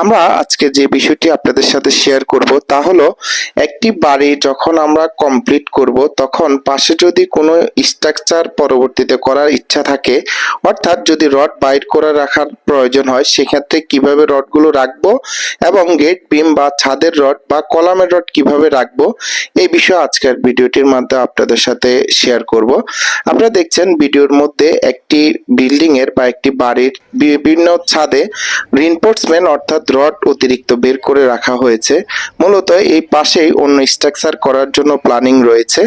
আমরা আজকে যে বিষয়টি আপনাদের সাথে শেয়ার করব তা হলো, একটি বাড়ি যখন আমরা কমপ্লিট করব, তখন পাশে যদি কোনো স্ট্রাকচার পরবর্তীতে করার ইচ্ছা থাকে, অর্থাৎ যদি রড বাইর করে রাখার প্রয়োজন হয়, সেক্ষেত্রে কীভাবে রডগুলো রাখব এবং গেট বিম বা ছাদের রড বা কলামের রড কীভাবে রাখব, এই বিষয়ে আজকের ভিডিওটির মাধ্যমে আপনাদের সাথে শেয়ার করব। আপনারা দেখছেন ভিডিওর মধ্যে একটি বিল্ডিং এর বা একটি বাড়ির বিভিন্ন ছাদে রিনফোর্সমেন্ট অর্থাৎ রড অতিরিক্ত বের করে রাখা হয়েছে। মূলত এই পাশেই অন্য স্ট্রাকচার করার জন্য প্ল্যানিং রয়েছে।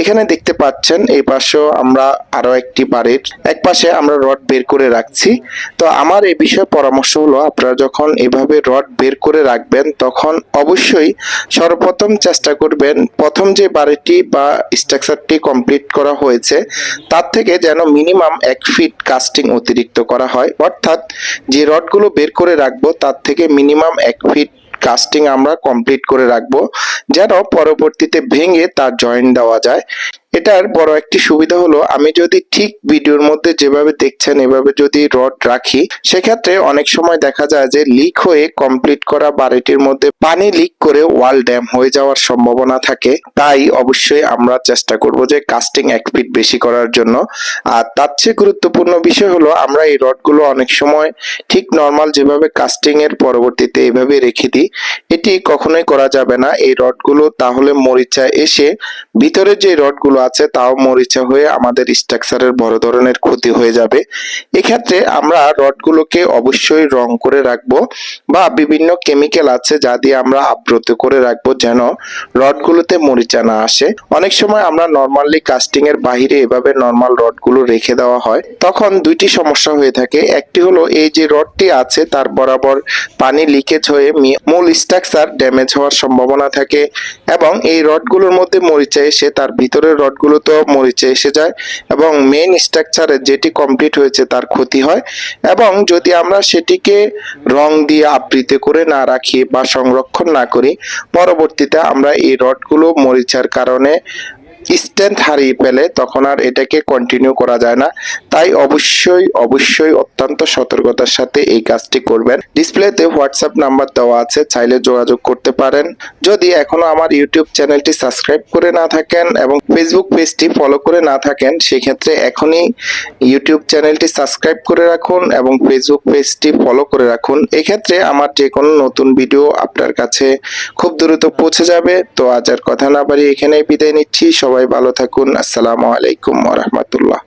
এখানে দেখতে পাচ্ছেন এই পাশেও আমরা আরও একটি বাড়ির এক পাশে আমরা রড বের করে রাখছি। তো আমার এই বিষয়ে পরামর্শ হলো, আপনারা যখন এভাবে রড বের করে রাখবেন, তখন অবশ্যই সর্বপ্রথম চেষ্টা করবেন প্রথম যে বাড়িটি বা স্ট্রাকচারটি কমপ্লিট করা হয়েছে, তার থেকে যেন মিনিমাম এক ফিট কাস্টিং অতিরিক্ত করা হয়। অর্থাৎ যে রডগুলো বের করে রাখব, তার থেকে মিনিমাম এক ফিট কাস্টিং আমরা কমপ্লিট করে রাখব। যেন পরবর্তীতে ভেঙে তার জয়েন্ট দেওয়া যায়। এটার বড় একটি সুবিধা হলো, আমি যদি ঠিক ভিডিওর মধ্যে যেভাবে দেখছেন, এভাবে যদি রড রাখি, সেক্ষেত্রে অনেক সময় দেখা যায় যে লিক হয়ে কমপ্লিট করা বাড়িটির মধ্যে পানি লিক করে ওয়াল ড্যাম হয়ে যাওয়ার সম্ভাবনা থাকে। তাই অবশ্যই আমরা চেষ্টা করব যে কাস্টিং এক ফিট বেশি করার জন্য। আর তার চেয়ে গুরুত্বপূর্ণ বিষয় হলো, আমরা এই রডগুলো অনেক সময় ঠিক নর্মাল যেভাবে কাস্টিং এর পরবর্তীতে এভাবে রেখে দিই, এটি কখনোই করা যাবে না। এই রডগুলো তাহলে মরিচা এসে ভিতরে যে রডগুলো আছে, তাও মরিচা হয়ে আমাদের স্ট্রাকচারের বড় ধরনের ক্ষতি হয়ে যাবে। এক্ষেত্রে আমরা রডগুলোকে অবশ্যই রং করে রাখব বা বিভিন্ন কেমিক্যাল আছে যা দিয়ে আমরা আবৃত করে রাখব যেন রডগুলোতে মরিচা না আসে। অনেক সময় আমরা নর্মালি কাস্টিং এর বাহিরে এভাবে নর্মাল রডগুলো রেখে দেওয়া হয়। তখন দুইটি সমস্যা হয়ে থাকে। একটি হলো এই যে রডটি আছে, তার বরাবর পানি লিকেজ হয়ে মূল স্ট্রাকচার ড্যামেজ হওয়ার সম্ভাবনা থাকে এবং এই রডগুলোর মধ্যে মরিচা এসে তার ভিতরের রডগুলো তো মরিচে এসে যায় এবং মেন স্ট্রাকচারে যেটি কমপ্লিট হয়েছে তার ক্ষতি হয় এবং যদি আমরা সেটিকে রং দিয়ে আবৃত করে না রাখি বা সংরক্ষণ না করি, পরবর্তীতে আমরা এই রডগুলো মরিচার কারণে স্ট্রেংথ হারিয়ে ফেলে, তখন আর এটাকে কন্টিনিউ করা যায় না। তাই অবশ্যই অবশ্যই অত্যন্ত সতর্কতার সাথে এই কাজটি করবেন। ডিসপ্লেতে হোয়াটসঅ্যাপ নাম্বার দেওয়া আছে, চাইলে যোগাযোগ করতে পারেন। যদি এখনও আমার ইউটিউব চ্যানেলটি সাবস্ক্রাইব করে না থাকেন এবং ফেসবুক পেজটি ফলো করে না থাকেন, সেক্ষেত্রে এখনই ইউটিউব চ্যানেলটি সাবস্ক্রাইব করে রাখুন এবং ফেসবুক পেজটি ফলো করে রাখুন। এক্ষেত্রে আমার যে কোনো নতুন ভিডিও আপনার কাছে খুব দ্রুত পৌঁছে যাবে। তো আজ আর কথা না বাড়ি এখানেই বিদায় নিচ্ছি। সবাই ভালো থাকুন। আসসালামু আলাইকুম ওয়া রাহমাতুল্লাহ।